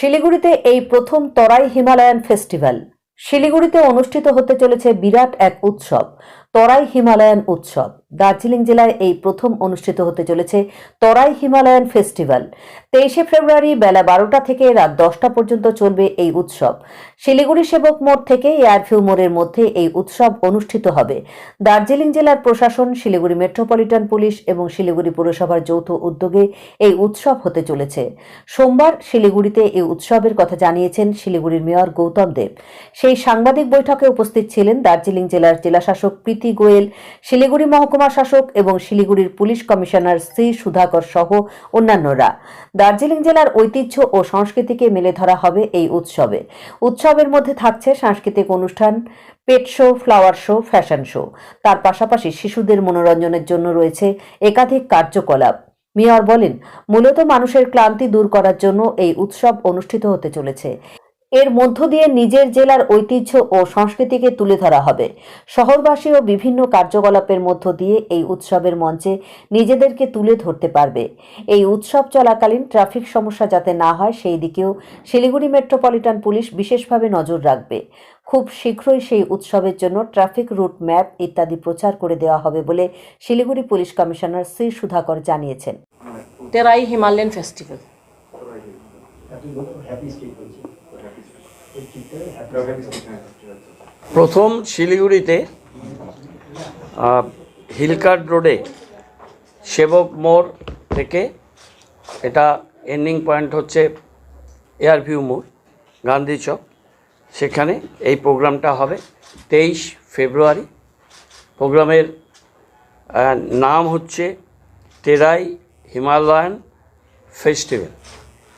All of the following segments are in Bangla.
শিলিগুড়িতে এই প্রথম তরাই হিমালয়ান ফেস্টিভ্যাল। শিলিগুড়িতে অনুষ্ঠিত হতে চলেছে বিরাট এক উৎসব। তরাই হিমালয়ান উৎসব। দার্জিলিং জেলায় এই প্রথম অনুষ্ঠিত হতে চলেছে তরাই হিমালয়ান ফেস্টিভ্যাল। তেইশে ফেব্রুয়ারি বেলা বারোটা থেকে রাত দশটা পর্যন্ত চলবে এই উৎসব। শিলিগুড়ি সেবক মোড় থেকে এয়ারভিউ মোড়ের মধ্যে এই উৎসব অনুষ্ঠিত হবে। দার্জিলিং জেলার প্রশাসন, শিলিগুড়ি মেট্রোপলিটন পুলিশ এবং শিলিগুড়ি পুরসভার যৌথ উদ্যোগে এই উৎসব হতে চলেছে। সোমবার শিলিগুড়িতে এই উৎসবের কথা জানিয়েছেন শিলিগুড়ির মেয়র গৌতম দেব। সেই সাংবাদিক বৈঠকে উপস্থিত ছিলেন দার্জিলিং জেলার জেলাশাসক প্রীতি গোয়েল, শিলিগুড়ি মহকুমা শাসক এবং শিলিগুড়ির পুলিশ কমিশনার শ্রী সুধাকর সহ অন্যান্যরা। দার্জিলিং জেলার ঐতিহ্য ও সংস্কৃতিকে মেলে ধরা হবে এই উৎসবে। উৎসবের মধ্যে থাকছে সাংস্কৃতিক অনুষ্ঠান, pet show, flower show, fashion show. তার পাশাপাশি শিশুদের মনোরঞ্জনের জন্য রয়েছে একাধিক কার্যকলাপ। মেয়র বলেন, মূলত মানুষের ক্লান্তি দূর করার জন্য এই উৎসব অনুষ্ঠিত হতে চলেছে। এর মধ্য দিয়ে নিজের জেলার ঐতিহ্য ও সংস্কৃতিকে তুলে ধরা হবে। শহরবাসী ও বিভিন্ন কার্যকলাপের মধ্য দিয়ে এই উৎসবের মঞ্চে নিজেদেরকে তুলে ধরতে পারবে। এই উৎসব চলাকালীন ট্রাফিক সমস্যা যাতে না হয় সেই দিকেও শিলিগুড়ি মেট্রোপলিটন পুলিশ বিশেষভাবে নজর রাখবে। খুব শীঘ্রই সেই উৎসবের জন্য ট্রাফিক রুট ম্যাপ ইত্যাদি প্রচার করে দেওয়া হবে বলে শিলিগুড়ি পুলিশ কমিশনার শ্রী সুধাকর জানিয়েছেন। Terai Himalayan festival. প্রথম শিলিগুড়িতে আহ, হিলকার্ট রোডে সেবক মোড় থেকে এটা এন্ডিং পয়েন্ট হচ্ছে এয়ারভিউ মোড় গান্ধী চক। সেখানে এই প্রোগ্রামটা হবে তেইশ ফেব্রুয়ারি। প্রোগ্রামের নাম হচ্ছে তেরাই হিমালয়ান ফেস্টিভ্যাল।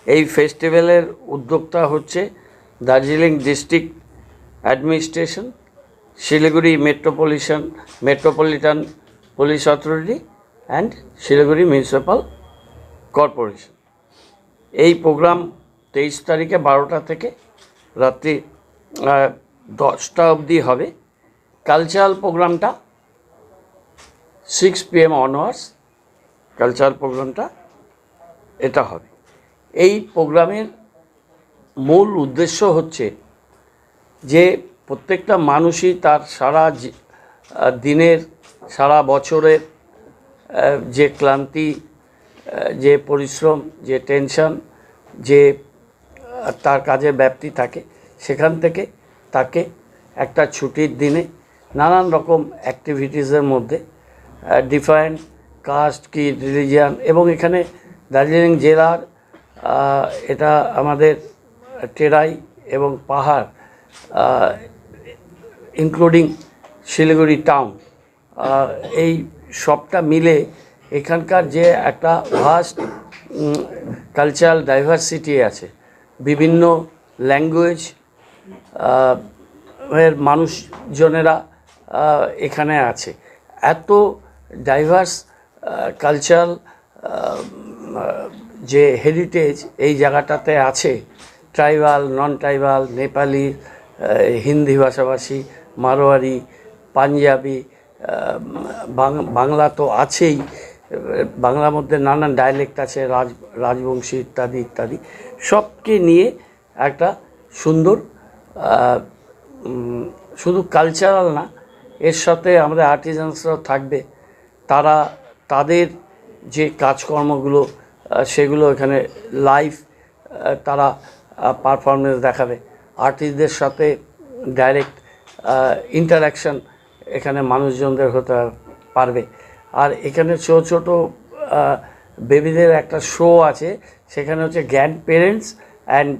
এই ফেস্টিভ্যালের উদ্যোক্তা হচ্ছে Darjeeling district administration, Siliguri metropolitan, metropolitan police authority, and Siliguri municipal corporation. এই প্রোগ্রাম তেইশ তারিখে বারোটা থেকে রাত্রি দশটা অবধি হবে। কালচারাল প্রোগ্রামটা six P M onwards cultural প্রোগ্রামটা এটা হবে। এই প্রোগ্রামের মূল উদ্দেশ্য হচ্ছে যে প্রত্যেকটা মানুষই তার সারা দিনের, সারা বছরের যে ক্লান্তি যে পরিশ্রম, যে টেনশন, যে তার কাজের ব্যাপ্তি থাকে, সেখান থেকে তাকে একটা ছুটির দিনে নানান রকম অ্যাক্টিভিটিসের মধ্যে ডিফারেন্ট কাস্ট কি রিলিজিয়ান এবং এখানে দার্জিলিং জেলার এটা আমাদের টেরাই এবং পাহাড় ইনক্লুডিং শিলিগুড়ি টাউন এই সবটা মিলে এখানকার যে একটা ভাস্ট কালচারাল ডাইভার্সিটি আছে। বিভিন্ন ল্যাঙ্গুয়েজ এর মানুষজনেরা এখানে আছে। এত ডাইভার্স কালচারাল যে হেরিটেজ এই জায়গাটাতে আছে tribal non tribal Nepali Hindi ভাষাভাষী, মারোয়ারি, পাঞ্জাবি বাংলা তো আছেই, বাংলার মধ্যে নানান ডায়ালেক্ট আছে, রাজ, রাজবংশী ইত্যাদি ইত্যাদি। সবকে নিয়ে একটা সুন্দর শুধু কালচারাল না, এর সাথে আমাদের আর্টিজানসরাও থাকবে। তারা, তাদের যে কাজকর্মগুলো সেগুলো এখানে লাইভ তারা পারফরমেন্স দেখাবে। আর্টিস্টদের সাথে ডাইরেক্ট ইন্টারাকশন এখানে মানুষজনদের হতে পারবে। আর এখানে ছোটো ছোটো বেবিদের একটা শো আছে। সেখানে হচ্ছে গ্র্যান্ড পেরেন্টস অ্যান্ড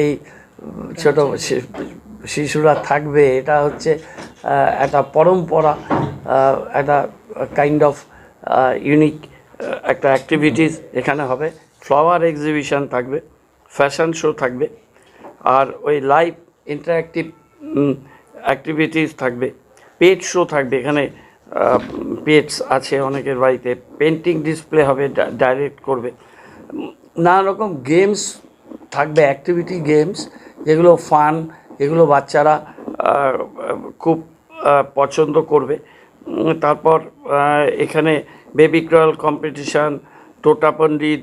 এই ছোটো শিশুরা থাকবে। এটা হচ্ছে একটা পরম্পরা একটা কাইন্ড অফ ইউনিক একটা অ্যাক্টিভিটিস এখানে হবে। ফ্লাওয়ার এক্সিবিশন থাকবে। ফ্যাশন শো থাকবে। আর ওই লাইভ ইন্টারাক্টিভ অ্যাক্টিভিটিস থাকবে। পেট শো থাকবে এখানে। পেটস আছে অনেকের বাড়িতে। পেন্টিং ডিসপ্লে হবে ডাইরেক্ট করবে। নানা রকম গেমস থাকবে অ্যাক্টিভিটি গেমস যেগুলো ফান যেগুলো বাচ্চারা খুব পছন্দ করবে। তারপর এখানে বেবি ক্রল কম্পিটিশান টোটা পণ্ডিত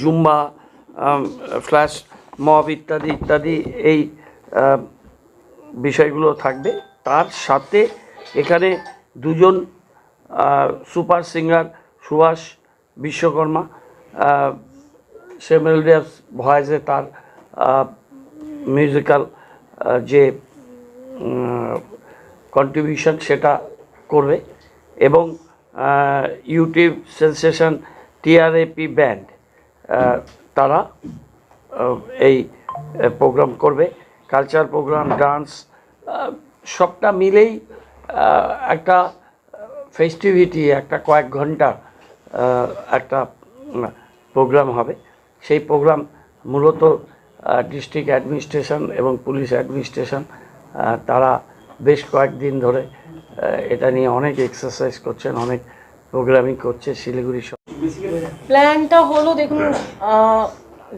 জুম্বা ফ্ল্যাশ মব ইত্যাদি ইত্যাদি এই বিষয়গুলো থাকবে। তার সাথে এখানে দুজন সুপার সিঙ্গার সুভাষ বিশ্বকর্মা আহ, সে মেলোডিয়াস ভয়েসে তার মিউজিক্যাল যে কন্ট্রিবিউশন সেটা করবে এবং ইউটিউব সেন্সেশন টিআরএপি ব্যান্ড তারা এই প্রোগ্রাম করবে। কালচার প্রোগ্রাম ডান্স সবটা মিলেই একটা ফেস্টিভিটি একটা কয়েক ঘণ্টা একটা প্রোগ্রাম হবে। সেই প্রোগ্রাম মূলত ডিস্ট্রিক্ট অ্যাডমিনিস্ট্রেশন এবং পুলিশ অ্যাডমিনিস্ট্রেশন তারা বেশ কয়েকদিন ধরে এটা নিয়ে অনেক এক্সারসাইজ করছেন, অনেক প্রোগ্রামিং করছে শিলিগুড়ি প্ল্যানটা হলো দেখুন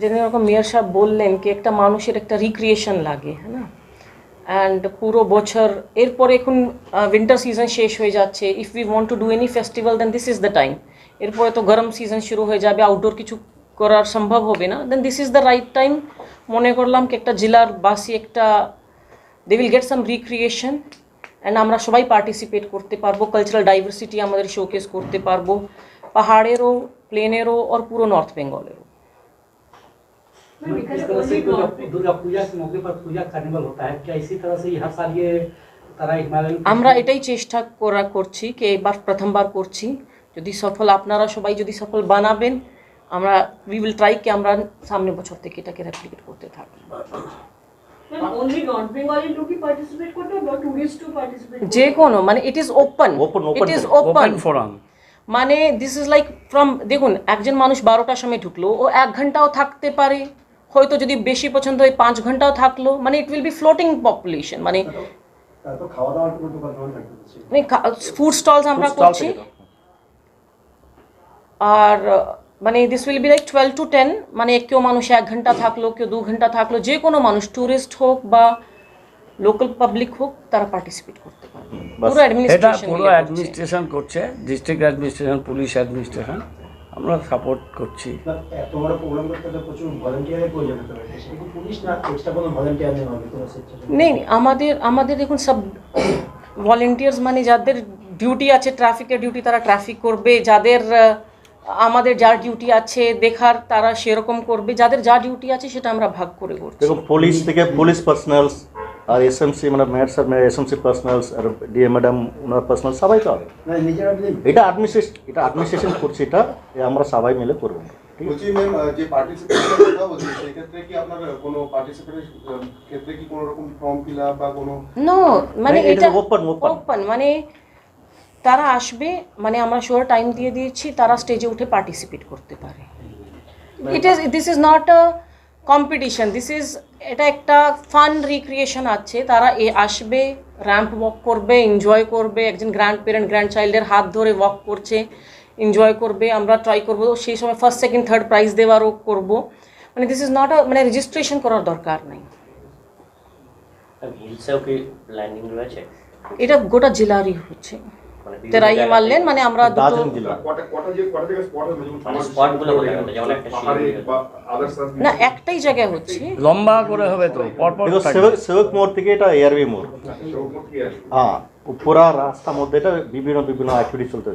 যেরকম মেয়র সাহেব বললেন কি একটা মানুষের একটা রিক্রিয়েশন লাগে হ্যাঁ না? অ্যান্ড পুরো বছর, এরপরে এখন উইন্টার সিজন শেষ হয়ে যাচ্ছে। If we want to do any festival then this is the time এরপরে তো গরম সিজন শুরু হয়ে যাবে আউটডোর কিছু করার সম্ভব হবে না। Then this is the right time মনে করলাম কি একটা জেলার বাসী একটা they will get some recreation and আমরা সবাই পার্টিসিপেট করতে পারব। কালচারাল ডাইভার্সিটি আমাদের শোকেস করতে পারব। পাহাড়েরও প্লেনেরও আর পুরো নর্থ বেঙ্গলেরও আমরা এটাই চেষ্টা করা করছি কি এবার প্রথমবার করছি। যদি সফল আপনারা সবাই যদি সফল বানাবেন আমরা উই উইল ট্রাই কি আমরা সামনের বছর থেকে এটাকে রেপ্লিকেট করতে থাকব যে কোনো মানে it is open it is open forum মানে দিস ইজ লাইক ফ্রম দেখুন একজন মানুষ বারোটার সময় ঢুকলো ও এক ঘন্টাও থাকতে পারে। হয়তো যদি বেশি পছন্দ হয় পাঁচ ঘন্টাও থাকল। মানে it will be floating population মানে। ফুড স্টলস আমরা করছি। আর মানে this will be like twelve to ten মানে কেউ মানুষ এক ঘণ্টা থাকল কেউ দু ঘণ্টা থাকল যে কোনো মানুষ ট্যুরিস্ট হোক বা লোকাল পাবলিক হোক তারা পার্টিসিপেট করতে পারবে। এটা পুরো অ্যাডমিনিস্ট্রেশন করছে ডিস্ট্রিক্ট অ্যাডমিনিস্ট্রেশন পুলিশ অ্যাডমিনিস্ট্রেশন আমরা সাপোর্ট করছি। নেই, আমাদের আমাদের দেখুন সব ভলেন্টিয়ার্স মানে যাদের ডিউটি আছে ট্রাফিকের ডিউটি তারা ট্রাফিক করবে যাদের আমাদের যার ডিউটি আছে দেখার তারা সেরকম করবে যাদের যা ডিউটি আছে সেটা আমরা ভাগ করে করছি। দেখুন পুলিশ থেকে পুলিশ পার্সোনালস আর এসএমসি মানে mayor sir mayor SMC personals আর ডিএম ম্যাডাম ওনার পার্সোনাল সবাই তো হবে। না নিজেরা এটা অ্যাডমিনিস্ট্রেশন এটা অ্যাডমিনিস্ট্রেশন করছে এটা আমরা সবাই মিলে করব। ঠিক আছে? বলছি ম্যাম যে পার্টিসিপেটের কথা বলছি সেই ক্ষেত্রে কি আপনার কোনো পার্টিসিপেটের ক্ষেত্রে কি কোনো রকম ফর্ম ফিল আপ বা কোনো নো মানে. মানে তারা আসবে মানে আমরা শিওর টাইম দিয়ে দিয়েছি তারা স্টেজে উঠে পার্টিসিপেট করতে পারে। It is this is not a competition this is এটা একটা ফান রিক্রিয়েশন আছে। তারা এ আসবে র্যাম্প ওয়াক করবে এনজয় করবে। একজন গ্র্যান্ড প্যারেন্ট গ্র্যান্ড চাইল্ডের হাত ধরে ওয়াক করছে এনজয় করবে আমরা ট্রাই করব। সেই সময় ফার্স্ট সেকেন্ড থার্ড প্রাইজ দেওয়ারও করব। মানে দিস ইজ নট মানে রেজিস্ট্রেশন করার দরকার নাই। এটা গোটা জেলারই হচ্ছে। তেরাই মারলেন মানে আমরা দুটো দার্জিলিং জেলা কটা কটা যে কটা জায়গায় স্পট হবে যেমন মানে না একটাই জায়গায় হচ্ছে। লম্বা করে হবে তো। সেবক মোড় থেকে এটা এয়ারওয়ে মোড়। হ্যাঁ পুরা রাস্তার মধ্যে এটা বিভিন্ন বিভিন্ন অ্যাক্টিভিটি চলতে